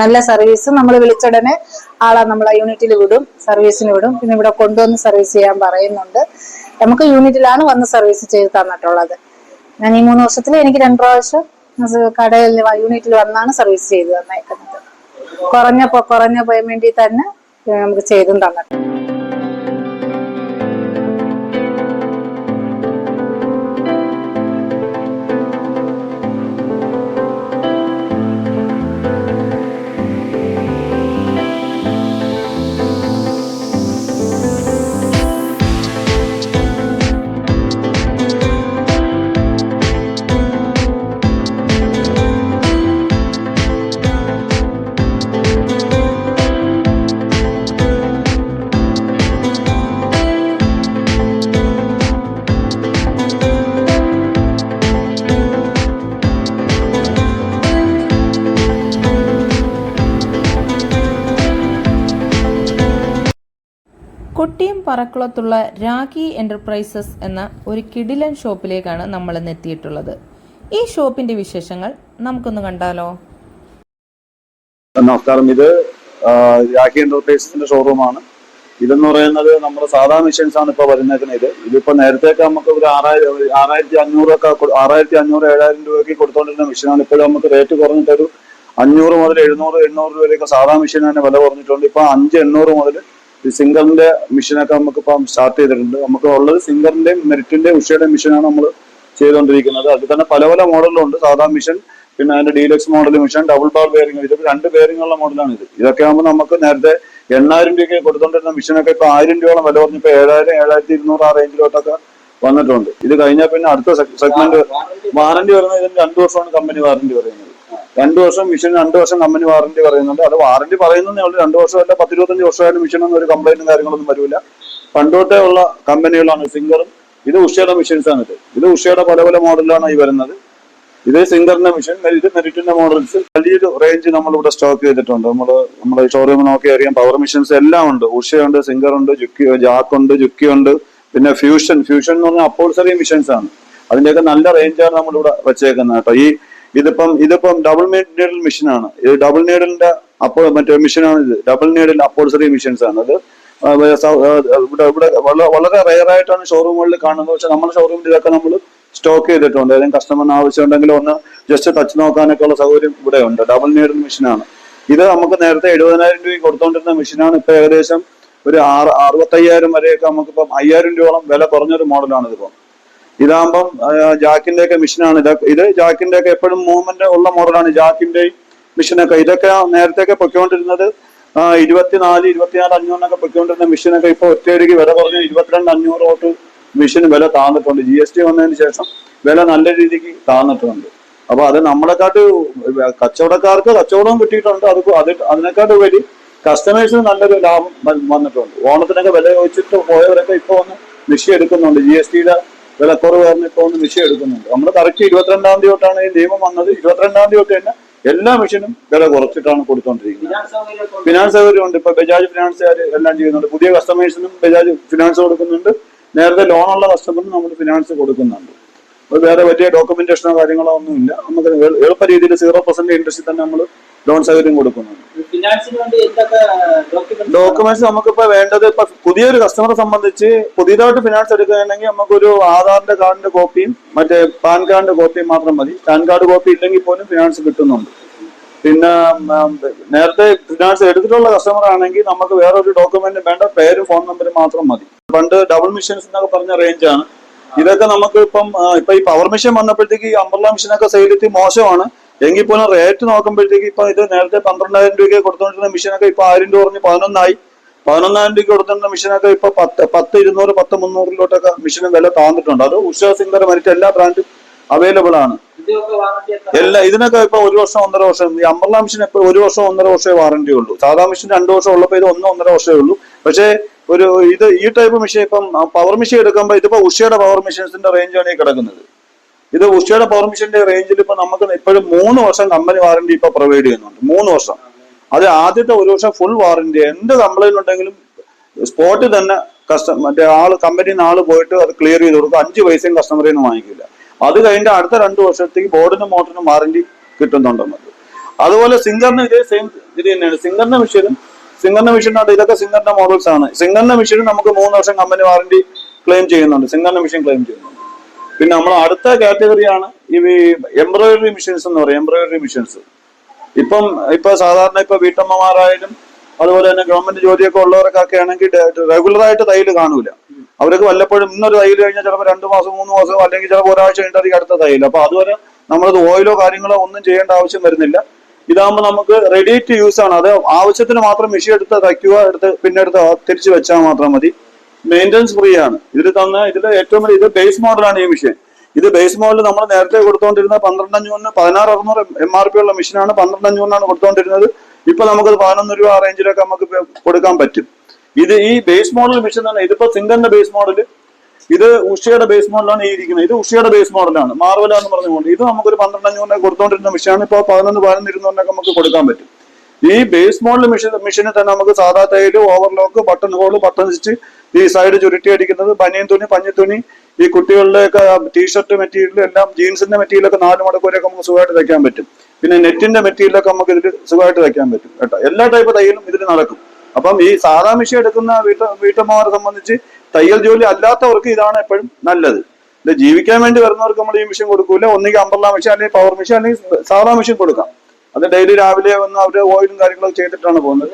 നല്ല സർവീസ് നമ്മൾ വിളിച്ചുടനെ ആളെ നമ്മളെ യൂണിറ്റിൽ വിടും സർവീസിന് വിടും. പിന്നെ ഇവിടെ കൊണ്ടുവന്ന് സർവീസ് ചെയ്യാൻ പറയുന്നുണ്ട്. നമുക്ക് യൂണിറ്റിലാണ് വന്ന് സർവീസ് ചെയ്ത് തന്നിട്ടുള്ളത്. ഞാൻ ഈ മൂന്ന് വർഷത്തിൽ എനിക്ക് രണ്ട് പ്രാവശ്യം കടയിൽ യൂണിറ്റിൽ വന്നാണ് സർവീസ് ചെയ്ത് തന്നേക്കുന്നത്. കുറഞ്ഞ കുറഞ്ഞ പേയ്മെന്റിൽ തന്നെ നമുക്ക് ചെയ്തും തന്നിട്ടുണ്ട്. പറക്കുളത്തുള്ള രാഖി എന്റർപ്രൈസസ് എന്ന ഒരു കിടിലൻ ഷോപ്പിലേക്കാണ് നമ്മൾ ഇന്ന് എത്തിയിട്ടുള്ളത്. ഈ ഷോപ്പിന്റെ വിശേഷങ്ങൾ നമുക്കൊന്ന് കണ്ടാലോ? നമസ്കാരം. ഇത് രാഖി എന്റർപ്രൈസസിന്റെ ഷോറൂമാണ്. ഇതെന്ന് പറയുന്നത് നമ്മുടെ സാധാ മെഷീൻസ് ആണ് ഇപ്പൊ വരുന്നേക്കുന്നത്. ഇത് ഇതിപ്പോ നേരത്തെയൊക്കെ നമുക്ക് ഒരു ആറായിരം ആറായിരത്തി അഞ്ഞൂറൊക്കെ ആറായിരത്തി അഞ്ഞൂറ് ഏഴായിരം രൂപയ്ക്ക് കൊടുത്തോണ്ടിരുന്ന മെഷീനാണ്. ഇപ്പോഴും നമുക്ക് റേറ്റ് കുറഞ്ഞിട്ടൊരു അഞ്ഞൂറ് മുതൽ എഴുന്നൂറ് എണ്ണൂറ് രൂപയൊക്കെ സാധാ മെഷീൻ തന്നെ വില കുറഞ്ഞിട്ടുണ്ട്. ഇപ്പൊ അഞ്ച് എണ്ണൂറ് മുതൽ ഈ സിംഗറിന്റെ മിഷനൊക്കെ നമുക്ക് ഇപ്പം സ്റ്റാർട്ട് ചെയ്തിട്ടുണ്ട്. നമുക്ക് ഉള്ളത് സിംഗറിന്റെയും മെറിറ്റിന്റെയും ഉഷയുടെയും മിഷനാണ് നമ്മൾ ചെയ്തുകൊണ്ടിരിക്കുന്നത് അതിൽ തന്നെ പല പല മോഡലുണ്ട് സാധാ മിഷൻ പിന്നെ അതിന്റെ deluxe model machine double bar bearing ഇതൊക്കെ രണ്ട് ബെയറിംഗുള്ള മോഡലാണ് ഇത്. ഇതൊക്കെ ആകുമ്പോൾ നമുക്ക് നേരത്തെ എണ്ണായിരം രൂപയ്ക്ക് കൊടുത്തോണ്ടിരുന്ന മിഷനൊക്കെ ഇപ്പൊ ആയിരം രൂപയോളം വില കുറഞ്ഞിപ്പോ ഏഴായിരം ഏഴായിരത്തി ഇരുന്നൂറ് ആ റേഞ്ചിലോട്ടൊക്കെ വന്നിട്ടുണ്ട്. ഇത് കഴിഞ്ഞാൽ പിന്നെ അടുത്ത സെഗ്മെന്റ് വാറന്റി വരുന്നത് ഇതിന് രണ്ടു വർഷമാണ് കമ്പനി വാറന്റി പറയുന്നത്. രണ്ടു വർഷം മിഷൻ രണ്ടു വർഷം കമ്പനി വാറന്റി പറയുന്നുണ്ട്. അത് വാറന്റി പറയുന്നതേ ഉള്ളൂ. രണ്ടു വർഷം അല്ല പത്തിരുപത്തഞ്ച് വർഷമായാലും മിഷനൊന്നും ഒരു കംപ്ലൈന്റും കാര്യങ്ങളൊന്നും വരില്ല പണ്ടോട്ടേ ഉള്ള കമ്പനികളാണ് സിംഗറും ഇത് ഉഷയുടെ മിഷൻസ് ആണ് ഇത്. ഇത് ഉഷയുടെ പല പല മോഡലാണ് ഈ വരുന്നത്. ഇത് സിംഗറിന്റെ മിഷൻ ഇത് മെറിറ്റിന്റെ മോഡൽസ് വലിയൊരു റേഞ്ച് നമ്മൾ ഇവിടെ സ്റ്റോക്ക് ചെയ്തിട്ടുണ്ട്. നമ്മൾ നമ്മുടെ ഷോറൂമിൽ നോക്കി അറിയാം പവർ മിഷൻസ് എല്ലാം ഉണ്ട്. ഉഷയുണ്ട് സിംഗർ ഉണ്ട് ജുക്കി ജാക്ക് ഉണ്ട് ജുക്കി ഉണ്ട്. പിന്നെ ഫ്യൂഷൻ ഫ്യൂഷൻ എന്ന് പറഞ്ഞാൽ അപ്പോൾസറി മിഷൻസ് ആണ്. അതിന്റെയൊക്കെ നല്ല റേഞ്ചാണ് നമ്മളിവിടെ വെച്ചേക്കുന്നത് കേട്ടോ. ഈ ഇതിപ്പം ഇതിപ്പം ഡബിൾ നീഡൽ മെഷീൻ ആണ്. ഇത് ഡബിൾ നീഡലിന്റെ അപ്പോൾ മറ്റേ മെഷീനാണ് ഇത്. ഡബിൾ നീഡൽ അപ്പോൾസറി മെഷീൻസ് ആണ് അത്. ഇവിടെ ഇവിടെ വളരെ റെയർ ആയിട്ടാണ് ഷോറൂമുകളിൽ കാണുന്നത്. പക്ഷെ നമ്മുടെ ഷോറൂമിൽ ഇതൊക്കെ നമ്മൾ സ്റ്റോക്ക് ചെയ്തിട്ടുണ്ട്. ഏതെങ്കിലും കസ്റ്റമറിന് ആവശ്യമുണ്ടെങ്കിൽ ഒന്ന് ജസ്റ്റ് ടച്ച് നോക്കാനൊക്കെ ഉള്ള സൗകര്യം ഇവിടെ ഉണ്ട്. ഡബിൾ നീഡൽ മെഷീനാണ് ഇത് നമുക്ക് നേരത്തെ എഴുപതിനായിരം രൂപയ്ക്ക് കൊടുത്തോണ്ടിരുന്ന മെഷീനാണ് ഇപ്പൊ ഏകദേശം ഒരു ആറ് അറുപത്തയ്യായിരം വരെയൊക്കെ നമുക്കിപ്പം അയ്യായിരം രൂപയോളം വില കുറഞ്ഞൊരു മോഡലാണ് ഇതിപ്പം. ഇതാകുമ്പം ജാക്കിന്റെ ഒക്കെ മിഷനാണ് ഇത് ഇത് ജാക്കിന്റെ ഒക്കെ എപ്പോഴും മൂവ്മെന്റ് ഉള്ള മോഡലാണ് ജാക്കിന്റെ മിഷനൊക്കെ ഇതൊക്കെ നേരത്തെയൊക്കെ പൊയ്ക്കൊണ്ടിരുന്നത് ഇരുപത്തിനാല് ഇരുപത്തിനാല് അഞ്ഞൂറിനൊക്കെ പൊയ്ക്കൊണ്ടിരുന്ന മിഷനൊക്കെ ഇപ്പൊ ഒറ്റയടിക്ക് വില കുറഞ്ഞ് ഇരുപത്തിരണ്ട് അഞ്ഞൂറ് തൊട്ട് മെഷീൻ വില താന്നിട്ടുണ്ട്. ജി എസ് ടി വന്നതിന് ശേഷം വില നല്ല രീതിക്ക് താന്നിട്ടുണ്ട്. അപ്പൊ അത് നമ്മളെക്കാട്ട് കച്ചവടക്കാർക്ക് കച്ചവടവും കിട്ടിയിട്ടുണ്ട്. അത് അത് അതിനെക്കാട്ട് ഉപരി കസ്റ്റമേഴ്സിന് നല്ലൊരു ലാഭം വന്നിട്ടുണ്ട്. ഓണത്തിനൊക്കെ വില ചോദിച്ചിട്ട് പോയവരൊക്കെ ഇപ്പൊ വന്ന് മിഷി എടുക്കുന്നുണ്ട്. ജി എസ് ടിയുടെ വിലക്കുറവ് കാരണം ഇപ്പൊ ഒന്ന് മിഷൻ എടുക്കുന്നുണ്ട്. നമ്മൾ കറക്റ്റ് ഇരുപത്തിരണ്ടാം തീയതി തൊട്ടാണ് ഈ നിയമം വന്നത്. ഇരുപത്തിരണ്ടാം തീയതി തൊട്ട് തന്നെ എല്ലാ മെഷീനും വില കുറച്ചിട്ടാണ് കൊടുത്തോണ്ടിരിക്കുന്നത്. ഫിനാൻസ് സൗകര്യം ഉണ്ട് ഇപ്പൊ ബജാജ് ഫിനാൻസുകാർ എല്ലാം ചെയ്യുന്നുണ്ട്. പുതിയ കസ്റ്റമേഴ്സിനും ബജാജ് ഫിനാൻസ് കൊടുക്കുന്നുണ്ട്. നേരത്തെ ലോണുള്ള കസ്റ്റമറിന് നമ്മൾ ഫിനാൻസ് കൊടുക്കുന്നുണ്ട്. വേറെ വലിയ ഡോക്യുമെന്റേഷനോ കാര്യങ്ങളോ ഒന്നുമില്ല നമുക്ക് എളു- എളുപ്പ രീതിയിൽ സീറോ പെർസെന്റ് ഇൻട്രസ്റ്റിൽ തന്നെ നമ്മൾ ലോൺ സൗകര്യം കൊടുക്കുന്നുണ്ട് ഡോക്യുമെന്റ് ഡോക്യുമെന്റ്സ് നമുക്കിപ്പോ വേണ്ടത് ഇപ്പൊ പുതിയൊരു കസ്റ്റമറെ സംബന്ധിച്ച് പുതിയതായിട്ട് ഫിനാൻസ് എടുക്കുകയാണെങ്കിൽ നമുക്കൊരു ആധാറിന്റെ കാർഡിന്റെ കോപ്പിയും മറ്റേ പാൻ കാർഡിന്റെ കോപ്പിയും മാത്രം മതി. പാൻ കാർഡ് കോപ്പി ഇല്ലെങ്കിൽ പോലും ഫിനാൻസ് കിട്ടുന്നുണ്ട്. പിന്നെ നേരത്തെ ഫിനാൻസ് എടുത്തിട്ടുള്ള കസ്റ്റമർ ആണെങ്കിൽ നമുക്ക് വേറെ ഒരു ഡോക്യുമെന്റ് വേണ്ട പേരും ഫോൺ നമ്പറും മാത്രം മതി. പണ്ട് ഡബിൾ മിഷൻസ് എന്നൊക്കെ പറഞ്ഞ റേഞ്ചാണ് ഇതൊക്കെ നമുക്ക് ഇപ്പം ഇപ്പൊ ഈ പവർ മിഷൻ വന്നപ്പോഴത്തേക്ക് ഈ അമ്പർല മിഷനൊക്കെ സെയിലിറ്റി മോശമാണ്. എങ്കിൽ പോലും റേറ്റ് നോക്കുമ്പോഴത്തേക്ക് ഇപ്പൊ ഇത് നേരത്തെ പന്ത്രണ്ടായിരം രൂപയ്ക്ക് കൊടുത്തോണ്ടിരുന്ന മെഷീനൊക്കെ ഇപ്പൊ ആയിരം രൂപ കുറഞ്ഞ് പതിനൊന്നായി. പതിനൊന്നായിരം രൂപയ്ക്ക് കൊടുത്തിരുന്ന മെഷീനൊക്കെ ഇപ്പൊ പത്ത് പത്ത് ഇരുന്നൂറ് പത്ത് മുന്നൂറിലോട്ടൊക്കെ മെഷീന് വില താന്നിട്ടുണ്ട്. അത് ഉഷ സിംഗർ മറ്റ് എല്ലാ ബ്രാൻഡും അവൈലബിൾ ആണ്. എല്ലാ ഇതിനൊക്കെ ഇപ്പൊ ഒരു വർഷം ഒന്നര വർഷം ഈ അമ്പർല മെഷീൻ ഇപ്പൊ ഒരു വർഷം ഒന്നര വർഷമേ വാറന്റി ഉള്ളൂ. സാധാ മെഷീൻ രണ്ടു വർഷം ഉള്ളപ്പോ ഇത് ഒന്ന് ഒന്നര വർഷമേ ഉള്ളൂ. പക്ഷേ ഒരു ഇത് ഈ ടൈപ്പ് മെഷീൻ ഇപ്പം പവർ മെഷീൻ എടുക്കുമ്പോൾ ഇതിപ്പോ ഉഷയുടെ പവർ മെഷീൻസിന്റെ റേഞ്ചാണ് ഈ കിടക്കുന്നത്. ഇത് ഉഷയുടെ പെർമിഷന്റെ റേഞ്ചിൽ ഇപ്പൊ നമുക്ക് ഇപ്പോഴും മൂന്ന് വർഷം കമ്പനി വാറന്റി ഇപ്പൊ പ്രൊവൈഡ് ചെയ്യുന്നുണ്ട്. മൂന്ന് വർഷം. അത് ആദ്യത്തെ ഒരു വർഷം ഫുൾ വാറന്റി എന്ത് കംപ്ലൈന്റ് ഉണ്ടെങ്കിലും സ്പോട്ടിൽ തന്നെ കസ്റ്റമർ മറ്റേ ആൾ കമ്പനിയിൽ നിന്ന് ആൾ പോയിട്ട് അത് ക്ലിയർ ചെയ്ത് കൊടുക്കും. അഞ്ച് പൈസയും കസ്റ്റമറിൽ നിന്ന് വാങ്ങിക്കില്ല. അത് കഴിഞ്ഞിട്ട് അടുത്ത രണ്ട് വർഷത്തേക്ക് ബോർഡിനും മോട്ടറിനും വാറന്റി കിട്ടുന്നുണ്ട് അതുപോലെ സിംഗറിന് ഇതേ സെയിം ഇത് തന്നെയാണ്. സിംഗറിന്റെ മെഷീനും സിംഗറിന്റെ മെഷീനാണ് ഇതൊക്കെ സിംഗറിന്റെ മോഡൽസ് ആണ്. സിംഗറിന്റെ മെഷീനും നമുക്ക് മൂന്ന് വർഷം കമ്പനി വാറണ്ടി ക്ലെയിം ചെയ്യുന്നുണ്ട്. സിംഗറിന്റെ മെഷീൻ ക്ലെയിം ചെയ്യുന്നുണ്ട്. പിന്നെ നമ്മൾ അടുത്ത കാറ്റഗറിയാണ് ഈ എംബ്രോയിഡറി മിഷൻസ് എന്ന് പറയും എംബ്രോയിഡറി മിഷൻസ് ഇപ്പം ഇപ്പൊ സാധാരണ ഇപ്പൊ വീട്ടമ്മമാരായാലും അതുപോലെ തന്നെ ഗവൺമെന്റ് ജോലിയൊക്കെ ഉള്ളവർക്കൊക്കെ ആണെങ്കിൽ റെഗുലറായിട്ട് തയ്യൽ കാണൂല. അവർക്ക് വല്ലപ്പോഴും ഇന്നൊരു തയ്യൽ കഴിഞ്ഞാൽ ചിലപ്പോൾ രണ്ട് മാസം മൂന്ന് മാസം അല്ലെങ്കിൽ ചിലപ്പോൾ ഒരാഴ്ച കഴിഞ്ഞിട്ട് അടുത്ത തയ്യൽ അപ്പൊ അതുവരെ നമ്മളത് ഓയിലോ കാര്യങ്ങളോ ഒന്നും ചെയ്യേണ്ട ആവശ്യം വരുന്നില്ല. ഇതാകുമ്പോൾ നമുക്ക് റെഡി ടു യൂസ് ആണ്. അത് ആവശ്യത്തിന് മാത്രം മെഷീൻ എടുത്ത് തയ്ക്കുക എടുത്ത് പിന്നെ എടുത്ത് തിരിച്ച് വെച്ചാൽ മാത്രം മതി. മെയിന്റനൻസ് ഫ്രീ ആണ്. ഇതിൽ തന്ന ഇതിൽ ഏറ്റവും വലിയ ഇത് ബേസ് മോഡലാണ് ഈ മെഷീൻ ഇത് ബേസ് മോഡൽ നമ്മൾ നേരത്തെ കൊടുത്തുകൊണ്ടിരുന്ന പന്ത്രണ്ട് അഞ്ഞൂറിന് പതിനാറ് അറുന്നൂറ് എം ആർ പി ഉള്ള മെഷീനാണ് പന്ത്രണ്ട് അഞ്ഞൂറിനാണ് കൊടുത്തുകൊണ്ടിരുന്നത് ഇപ്പൊ നമുക്കത് പതിനൊന്ന് രൂപ റേഞ്ചിലൊക്കെ നമുക്ക് കൊടുക്കാൻ പറ്റും. ഇത് ഈ ബേസ് മോഡൽ മെഷീൻ തന്നെ ഇതിപ്പോ സിംഗറിന്റെ ബേസ് മോഡൽ ഇത് ഉഷയുടെ ബേസ് മോഡലാണ് ഈ ഇരിക്കുന്നത്. ഇത് ഉഷയുടെ ബേസ് മോഡലാണ് മാർവല എന്ന് പറഞ്ഞുകൊണ്ട്. ഇത് നമുക്കൊരു പന്ത്രണ്ട് അഞ്ഞൂറിനെ കൊടുത്തുകൊണ്ടിരുന്ന മെഷീനാണ് ഇപ്പോൾ പതിനൊന്ന് പതിനൊന്ന് ഇരുന്നൂറിനൊക്കെ നമുക്ക് കൊടുക്കാൻ പറ്റും. ഈ ബേസ് മോഡൽ മെഷീൻ മെഷീനിൽ തന്നെ നമുക്ക് സാധാ Thayil overlock button hole button stitch ഈ സൈഡ് ചുരുട്ടി അടിക്കുന്നത് പനിയും തുണി പഞ്ഞി തുണി ഈ കുട്ടികളുടെയൊക്കെ ടീഷർട്ട് മെറ്റീരിയൽ എല്ലാം ജീൻസിന്റെ മെറ്റീരിയലൊക്കെ നാല് മടക്കൂരൊക്കെ നമുക്ക് സുഖമായിട്ട് തയ്ക്കാൻ പറ്റും. പിന്നെ നെറ്റിന്റെ മെറ്റീരിയലൊക്കെ നമുക്ക് ഇതിൽ സുഖമായിട്ട് തയ്ക്കാൻ പറ്റും കേട്ടോ. എല്ലാ ടൈപ്പ് തയ്യലും ഇതിൽ നടക്കും. അപ്പം ഈ സാധാ മെഷീൻ എടുക്കുന്ന വീട്ട വീട്ടമ്മമാരെ സംബന്ധിച്ച് തയ്യൽ ജോലി അല്ലാത്തവർക്ക് ഇതാണ് എപ്പോഴും നല്ലത്. ജീവിക്കാൻ വേണ്ടി വരുന്നവർക്ക് നമ്മൾ ഈ മെഷീൻ കൊടുക്കൂല. ഒന്നുകിൽ അമ്പർലാ മെഷീൻ അല്ലെങ്കിൽ പവർ മെഷീൻ അല്ലെങ്കിൽ സാധാ മെഷീൻ കൊടുക്കാം. അത് ഡെയിലി രാവിലെ വന്ന് അവർ ഓയിലും കാര്യങ്ങളൊക്കെ ചെയ്തിട്ടാണ് പോകുന്നത്.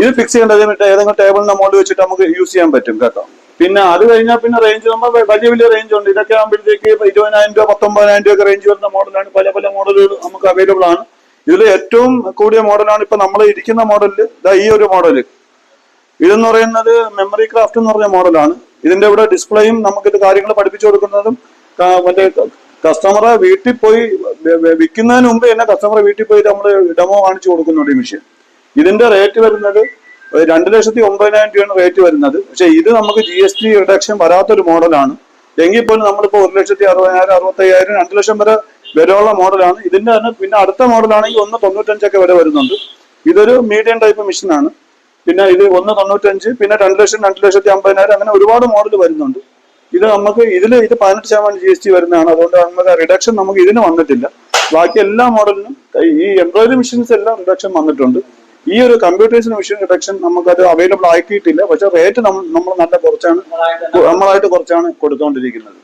ഇത് ഫിക്സ് ചെയ്യേണ്ടത് മറ്റേ ഏതെങ്കിലും ടേബിളിന്റെ മുകളിൽ വെച്ചിട്ട് നമുക്ക് യൂസ് ചെയ്യാൻ പറ്റും കേട്ടോ. പിന്നെ അത് കഴിഞ്ഞാൽ പിന്നെ റേഞ്ച് നമ്മൾ വലിയ വലിയ റേഞ്ച് ഉണ്ട്. ഇതൊക്കെ ആകുമ്പോഴത്തേക്ക് ഇരുപതിനായിരം രൂപ പത്തൊമ്പതിനായിരം രൂപ റേഞ്ച് വരുന്ന മോഡലാണ് പല പല മോഡലുകൾ നമുക്ക് അവൈലബിൾ ആണ്. ഇതിൽ ഏറ്റവും കൂടിയ മോഡലാണ് ഇപ്പൊ നമ്മൾ ഇരിക്കുന്ന മോഡലിൽ ഈ ഒരു മോഡൽ ഇതെന്ന് പറയുന്നത് മെമ്മറി ക്രാഫ്റ്റ് എന്ന് പറഞ്ഞ മോഡലാണ് ഇതിന്റെ ഇവിടെ ഡിസ്പ്ലേയും നമുക്കിത് കാര്യങ്ങൾ പഠിപ്പിച്ചു കൊടുക്കുന്നതും മറ്റേ കസ്റ്റമറെ വീട്ടിൽ പോയി വിൽക്കുന്നതിന് മുമ്പ് തന്നെ കസ്റ്റമറെ വീട്ടിൽ പോയി നമ്മൾ ഡെമോ കാണിച്ചു കൊടുക്കുന്നുണ്ട് ഈ മെഷീൻ. ഇതിന്റെ റേറ്റ് വരുന്നത് രണ്ട് ലക്ഷത്തി ഒമ്പതിനായിരം രൂപയാണ് റേറ്റ് വരുന്നത്. പക്ഷേ ഇത് നമുക്ക് ജി എസ് ടി റിഡക്ഷൻ വരാത്തൊരു മോഡലാണ്. എങ്കിൽ പോലും നമ്മളിപ്പോൾ ഒരു ലക്ഷത്തി അറുപതിനായിരം അറുപത്തയ്യായിരം രണ്ട് ലക്ഷം വരെ വിലയുള്ള മോഡലാണ്. ഇതിന്റെ തന്നെ പിന്നെ അടുത്ത മോഡലാണെങ്കിൽ ഒന്ന് തൊണ്ണൂറ്റഞ്ചൊക്കെ വരെ വരുന്നുണ്ട്. ഇതൊരു മീഡിയം ടൈപ്പ് മെഷീനാണ് പിന്നെ ഇത് ഒന്ന് തൊണ്ണൂറ്റഞ്ച് പിന്നെ രണ്ട് ലക്ഷം രണ്ട് ലക്ഷത്തി അമ്പതിനായിരം അങ്ങനെ ഒരുപാട് മോഡൽ വരുന്നുണ്ട്. ഇത് നമുക്ക് ഇതിൽ ഇത് പതിനെട്ട് ശതമാനം ജി എസ് ടി വരുന്നതാണ്. അതുകൊണ്ട് നമുക്ക് റിഡക്ഷൻ നമുക്ക് ഇതിന് വന്നിട്ടില്ല. ബാക്കി എല്ലാ മോഡലിനും ഈ എംബ്രോയിഡറി മെഷീൻസ് എല്ലാം റിഡക്ഷൻ വന്നിട്ടുണ്ട്. ഈ ഒരു കമ്പ്യൂട്ടേഴ്സിന് മെഷീൻ റിഡക്ഷൻ നമുക്കത് അവൈലബിൾ ആക്കിയിട്ടില്ല പക്ഷെ റേറ്റ് നമ്മൾ നല്ല കുറച്ചാണ് നമ്മളായിട്ട് കുറച്ചാണ് കൊടുത്തുകൊണ്ടിരിക്കുന്നത്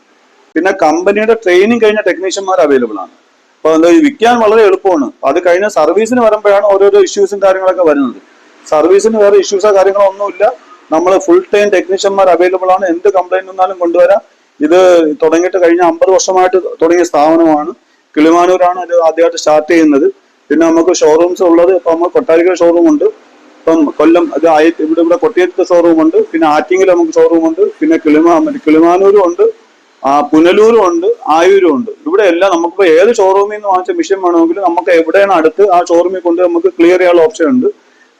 പിന്നെ കമ്പനിയുടെ ട്രെയിനിങ് കഴിഞ്ഞ ടെക്നീഷ്യന്മാർ അവൈലബിൾ ആണ്. അപ്പൊ എന്താ വിൽക്കാൻ വളരെ എളുപ്പമാണ്. അത് കഴിഞ്ഞ സർവീസിന് വരുമ്പോഴാണ് ഓരോരോ ഇഷ്യൂസും കാര്യങ്ങളൊക്കെ വരുന്നത്. സർവീസിന് വേറെ ഇഷ്യൂസോ കാര്യങ്ങളോ ഒന്നുമില്ല നമ്മൾ ഫുൾ ടൈം ടെക്നീഷ്യന്മാർ അവൈലബിൾ ആണ്. എന്ത് കംപ്ലൈന്റ് വന്നാലും കൊണ്ടുവരാം. ഇത് തുടങ്ങിയിട്ട് കഴിഞ്ഞ അമ്പത് വർഷമായിട്ട് തുടങ്ങിയ സ്ഥാപനമാണ്. കിളിമാനൂരാണ് ഇത് ആദ്യമായിട്ട് സ്റ്റാർട്ട് ചെയ്യുന്നത്. പിന്നെ നമുക്ക് ഷോറൂംസ് ഉള്ളത് ഇപ്പൊ നമ്മൾ കൊട്ടാരിക്കര ഷോറൂം ഉണ്ട്. ഇപ്പം കൊല്ലം ആയി- ഇവിടെ ഇവിടെ കൊട്ടിയത്ത് ഷോറൂം ഉണ്ട്. പിന്നെ ആറ്റിങ്ങിൽ നമുക്ക് ഷോറൂം ഉണ്ട്. പിന്നെ കിളിമാ കിളിമാനൂരും ഉണ്ട്. ആ പുനലൂരും ഉണ്ട്. ആയൂരും ഉണ്ട്. ഇവിടെ എല്ലാം നമുക്ക് ഏത് ഷോറൂമിൽ നിന്ന് വാങ്ങിച്ച മെഷീൻ വേണമെങ്കിലും നമുക്ക് എവിടെയാണ് അടുത്ത് ആ ഷോറൂമിൽ കൊണ്ട് നമുക്ക് ക്ലിയർ ചെയ്യാനുള്ള ഓപ്ഷൻ ഉണ്ട്.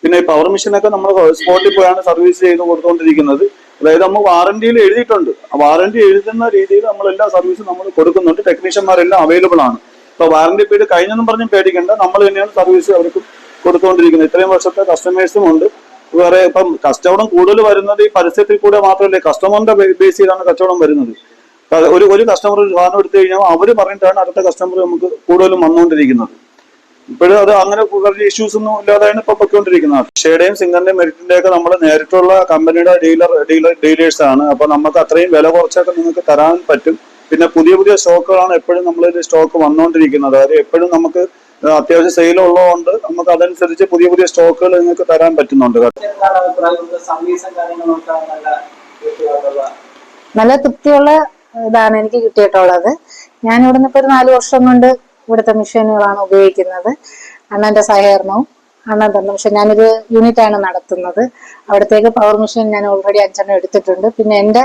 പിന്നെ ഈ പവർ മെഷീനൊക്കെ നമ്മൾ സ്പോട്ടിൽ പോയാണ് സർവീസ് ചെയ്ത് കൊടുത്തുകൊണ്ടിരിക്കുന്നത് അതായത് നമ്മൾ വാറന്റിയിൽ എഴുതിയിട്ടുണ്ട്. വാറന്റി എഴുതുന്ന രീതിയിൽ നമ്മൾ എല്ലാ സർവീസും നമ്മൾ കൊടുക്കുന്നുണ്ട്. ടെക്നീഷ്യന്മാരെല്ലാം അവൈലബിൾ ആണ്. ഇപ്പൊ വാറന്റി പീരീഡ് കഴിഞ്ഞെന്നും പറഞ്ഞും പേടിക്കേണ്ട. നമ്മൾ തന്നെയാണ് സർവീസ് അവർക്ക് കൊടുത്തുകൊണ്ടിരിക്കുന്നത് ഇത്രയും വർഷത്തെ കസ്റ്റമേഴ്സും ഉണ്ട്. വേറെ ഇപ്പം കച്ചവടം കൂടുതൽ വരുന്നത് ഈ പരസ്യത്തിൽ കൂടെ മാത്രമല്ല. കസ്റ്റമറിന്റെ ബേസ് ചെയ്താണ് കച്ചവടം വരുന്നത്. ഒരു ഒരു കസ്റ്റമർ ഒരു സാധനം എടുത്തു കഴിഞ്ഞാൽ അവർ പറഞ്ഞിട്ടാണ് അടുത്ത കസ്റ്റമർ നമുക്ക് കൂടുതലും വന്നുകൊണ്ടിരിക്കുന്നത് ഇപ്പോഴും അത് അങ്ങനെ കുറച്ച് ഇഷ്യൂസ് ഒന്നും ഇല്ലാതെയാണ് ഇപ്പൊ പൊയ്ക്കൊണ്ടിരിക്കുന്നത്. ഷേഡയും സിംഗറിന്റെയും മെറിറ്റിന്റെ ഒക്കെ നമ്മൾ നേരിട്ടുള്ള കമ്പനിയുടെ ഡീലർ ഡീലർ ഡീലേഴ്സ് ആണ് അപ്പൊ നമുക്ക് അത്രയും വില കുറച്ചൊക്കെ നിങ്ങൾക്ക് തരാൻ പറ്റും. പിന്നെ പുതിയ പുതിയ സ്റ്റോക്കുകളാണ് എപ്പോഴും നമ്മളിൽ സ്റ്റോക്ക് വന്നുകൊണ്ടിരിക്കുന്നത് അതായത് എപ്പോഴും നമുക്ക് അത്യാവശ്യം സെയിൽ ഉള്ളതുകൊണ്ട് നമുക്ക് അതനുസരിച്ച് പുതിയ പുതിയ സ്റ്റോക്കുകൾ നിങ്ങൾക്ക് തരാൻ പറ്റുന്നുണ്ട്. നല്ല തൃപ്തിയുള്ള ഇതാണ് എനിക്ക് കിട്ടിയിട്ടുള്ളത്. ഞാൻ ഇവിടുന്ന് ഇപ്പൊ നാല് വർഷം കൊണ്ട് ഇവിടുത്തെ മെഷീനുകളാണ് ഉപയോഗിക്കുന്നത്. അണ്ണന്റെ സഹകരണവും അണ്ണൻ തന്നെ പക്ഷെ ഞാനൊരു യൂണിറ്റ് ആണ് നടത്തുന്നത്. അവിടത്തേക്ക് പവർ മെഷീൻ ഞാൻ ഓൾറെഡി അഞ്ചെണ്ണം എടുത്തിട്ടുണ്ട്. പിന്നെ എന്റെ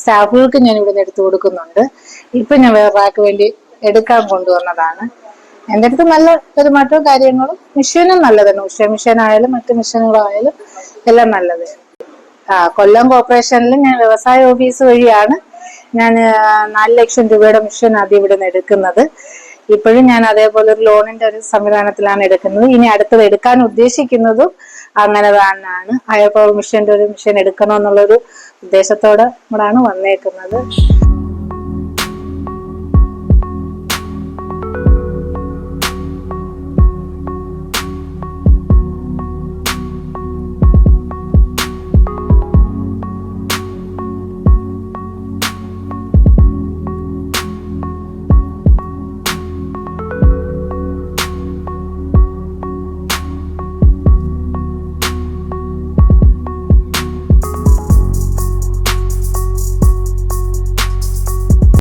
സ്റ്റാഫുകൾക്ക് ഞാൻ ഇവിടുന്ന് എടുത്തു കൊടുക്കുന്നുണ്ട്. ഇപ്പൊ ഞാൻ വേറൊരാൾക്ക് വേണ്ടി എടുക്കാൻ കൊണ്ടുവന്നതാണ്. എന്റെ അടുത്ത് നല്ല പെരുമാറ്റവും കാര്യങ്ങളും മെഷീനും നല്ലതാണ്. ഉഷ ആയാലും മറ്റു മെഷീനുകളായാലും എല്ലാം നല്ലത്. ആ കൊല്ലം കോർപ്പറേഷനിൽ ഞാൻ വ്യവസായ ഓഫീസ് വഴിയാണ് ഞാൻ നാല് ലക്ഷം രൂപയുടെ മെഷീൻ ആദ്യം ഇവിടെ നിന്ന് എടുക്കുന്നത്. ഇപ്പോഴും ഞാൻ അതേപോലെ ഒരു ലോണിന്റെ ഒരു സംവിധാനത്തിലാണ് എടുക്കുന്നത്. ഇനി അടുത്തത് എടുക്കാൻ ഉദ്ദേശിക്കുന്നതും അങ്ങനെ തന്നെയാണ് ഹയർ പവർ മിഷന്റെ ഒരു മിഷൻ എടുക്കണമെന്നുള്ളൊരു ഉദ്ദേശത്തോടെ കൂടാണ് വന്നേക്കുന്നത്.